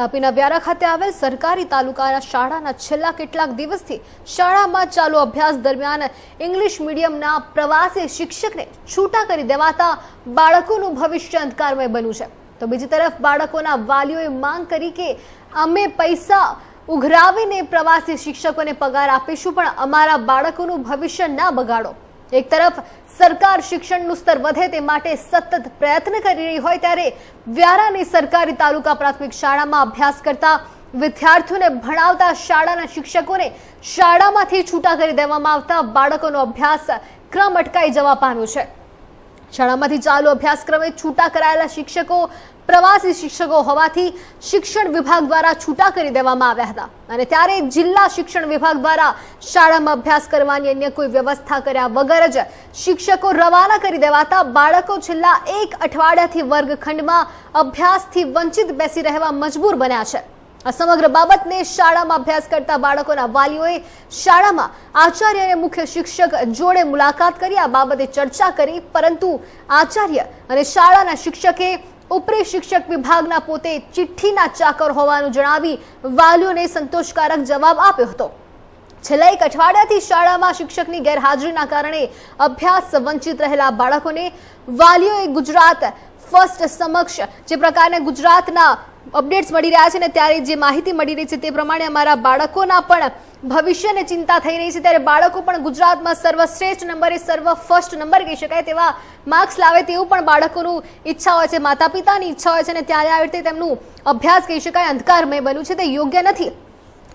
તાપીના વ્યારા ખાતે આવેલ સરકારી તાલુકાના શાળાના છેલ્લા કેટલાક દિવસથી શાળામાં ચાલુ અભ્યાસ દરમિયાન ઇંગ્લિશ મીડિયમના પ્રવાસી શિક્ષકને છૂટા કરી દેવાતા બાળકોનું ભવિષ્ય અંધકારમય બન્યું છે. તો બીજી તરફ બાળકોના વાલીઓએ માંગ કરી કે અમે પૈસા ઉઘરાવીને પ્રવાસી શિક્ષકોને પગાર આપીશું, પણ અમારા બાળકોનું ભવિષ્ય ના બગાડો. એક તરફ સરકાર શિક્ષણનું સ્તર વધે તે માટે સતત પ્રયત્ન કરી રહી હોય ત્યારે વ્યારાની સરકારી તાલુકા પ્રાથમિક શાળામાં અભ્યાસ કરતા વિદ્યાર્થીઓને ભણાવતા શાળાના શિક્ષકોને શાળામાંથી છૂટા કરી દેવામાં આવતા બાળકોનો અભ્યાસ ક્રમ અટકાઈ જવા પામ્યો છે. શાળામાંથી ચાલુ અભ્યાસક્રમે છૂટા કરાયેલા શિક્ષકો, પ્રવાસી શિક્ષકો હોવાથી શિક્ષણ વિભાગ દ્વારા છૂટા કરી દેવામાં આવ્યા હતા. અને ત્યારે જિલ્લા શિક્ષણ વિભાગ દ્વારા શાળામાં અભ્યાસ કરવાની અન્ય કોઈ વ્યવસ્થા કર્યા વગર જ શિક્ષકો રવાના કરી દેવાતા બાળકો છેલ્લા એક અઠવાડિયાથી વર્ગખંડમાં અભ્યાસથી વંચિત બેસી રહેવા મજબૂર બન્યા છે. આ સમગ્ર બાબતને શાળામાં અભ્યાસ કરતા બાળકોના વાલીઓએ શાળામાં આચાર્ય અને મુખ્ય શિક્ષક જોડે મુલાકાત કરી આ બાબતે ચર્ચા કરી, પરંતુ આચાર્ય અને શાળાના શિક્ષકે ઉપરી શિક્ષક વિભાગના પોતે ચિઠ્ઠીના ચાકર હોવાનું જણાવી વાલીઓને સંતોષકારક જવાબ આપ્યો હતો. છેલ્લા એક અઠવાડિયાથી શાળામાં શિક્ષકની ગેરહાજરીના કારણે અભ્યાસ વંચિત રહેલા બાળકોને વાલીઓએ ગુજરાત ફર્સ્ટ સમક્ષ જે પ્રકારના ગુજરાતના અપડેટ્સ મળી રહ્યા છે ને ત્યારે જે માહિતી મળી રહી છે તે પ્રમાણે અમારા બાળકોના પણ ભવિષ્યને ચિંતા થઈ રહી છે. ત્યારે બાળકો પણ ગુજરાતમાં સર્વશ્રેષ્ઠ નંબરે સર્વ ફર્સ્ટ નંબર કહી શકાય તેવા માર્ક્સ લાવે તેવું પણ બાળકોનું ઈચ્છા હોય છે. માતા પિતાની ઈચ્છા હોય છે અને ત્યારે આવી રીતે તેમનું અભ્યાસ કહી શકાય, અંધકારમય બન્યું છે. તે યોગ્ય નથી.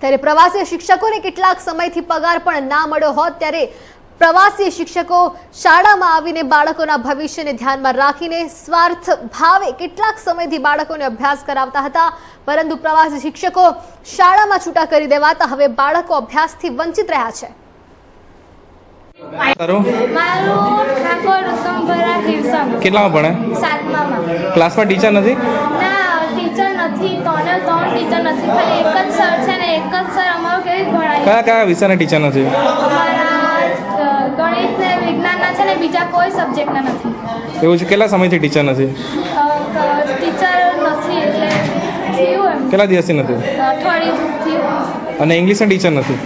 ત્યારે પ્રવાસી શિક્ષકોને કેટલાક સમયથી પગાર પણ ના મળ્યો હોત, ત્યારે પ્રવાસી શિક્ષકો શાળામાં આવીને બાળકોના ભવિષ્યને ધ્યાનમાં રાખીને સ્વાર્થ ભાવે કેટલાક સમયથી બાળકોને અભ્યાસ કરાવતા હતા. પરંતુ પ્રવાસી શિક્ષકો શાળામાં છૂટા કરી દેવાતા હવે બાળકો અભ્યાસથી વંચિત રહ્યા છે. કેટલામાં ભણે? ક્લાસમાં ટીચર નથી? ના ટીચર નથી ત્રણે ત્રણ ટીચર નથી ખાલી એક જ સર છે ને એક જ સર અમારું કેવી ભણાય? કયા કયા વિષયના ટીચર નથી? બીજા કોઈ સબ્જેક્ટના નથી. એવું છે? કેટલા સમયથી ટીચર નથી? ટીચર નથી એટલે કેટલા દિવસથી નથી? અઠવાડિયું અને ઇંગ્લિશના ટીચર નથી?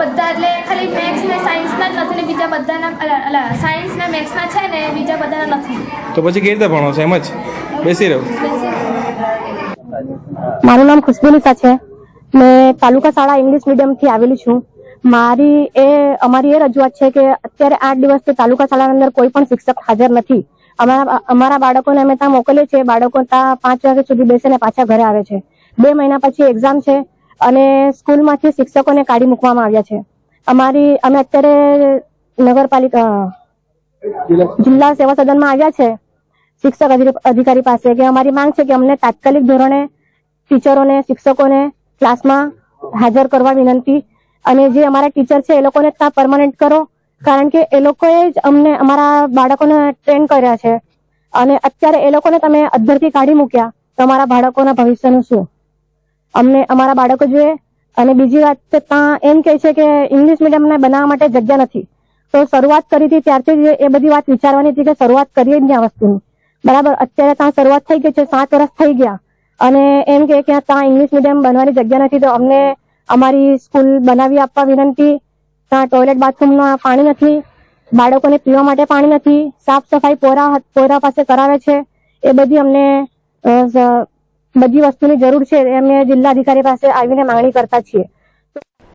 બધા એટલે ખાલી મેથ્સ ને સાયન્સના જ નથી ને બીજા બધાના સાયન્સ ને મેથ્સના છે ને બીજા બધાના નથી. તો પછી કેવી રીતે ભણો છો? એમ જ? બેસી રહો. મારું નામ ખુશ્બુ નિશા છે. મેં તાલુકા શાળા ઇંગ્લિશ મીડિયમથી આવેલી છું. મારી એ, અમારી એ રજૂઆત છે કે અત્યારે આઠ દિવસથી તાલુકા શાળાની અંદર કોઈ પણ શિક્ષક હાજર નથી. અમારા અમારા બાળકોને અમે ત્યાં મોકલીએ છીએ. બાળકો ત્યાં પાંચ વાગ્યા સુધી બેસીને પાછા ઘરે આવે છે. બે મહિના પછી એક્ઝામ છે અને સ્કૂલમાંથી શિક્ષકોને કાઢી મૂકવામાં આવ્યા છે. અમારી, અમે અત્યારે નગરપાલિકા, જિલ્લા સેવા સદનમાં આવ્યા છે. શિક્ષક અધિ- અધિકારી પાસે કે અમારી માંગ છે કે અમને તાત્કાલિક ધોરણે ટીચરોને, શિક્ષકોને ક્લાસમાં હાજર કરવા વિનંતી અને જે અમારા ટીચર છે, એ લોકોને ત્યાં પરમાનન્ટ કરો. કારણ કે એ લોકોએ જ અમને, અમારા બાળકોને ટ્રેન કર્યા છે. અને અત્યારે એ લોકોને તમે અધ્ધરથી કાઢી મૂક્યા તો અમારા બાળકોના ભવિષ્યનું શું? અમને, અમારા બાળકો જોઈએ અને બીજી વાત તો ત્યાં એમ કહે છે કે ઇંગ્લિશ મીડિયમને બનાવવા માટે જગ્યા નથી. તો શરૂઆત કરી હતી ત્યારથી એ બધી વાત વિચારવાની હતી કે શરૂઆત કરીએ જ આ વસ્તુની. બરાબર, અત્યારે ત્યાં શરૂઆત થઈ ગઈ છે, સાત વર્ષ થઈ ગયા. અને એમ કે ત્યાં ઇંગ્લિશ મીડિયમ બનવાની જગ્યા નથી, તો અમને અમારી સ્કૂલ બનાવી આપવા વિનંતી. ત્યાં ટોયલેટ બાથરૂમમાં પાણી નથી. બાળકોને પીવા માટે પાણી નથી. સાફ સફાઈ પોરા પોરા પાસે કરાવે છે. એ બધી અમને બધી વસ્તુની જરૂર છે. એ અમે જિલ્લા અધિકારી પાસે આવીને માંગણી કરતા છીએ.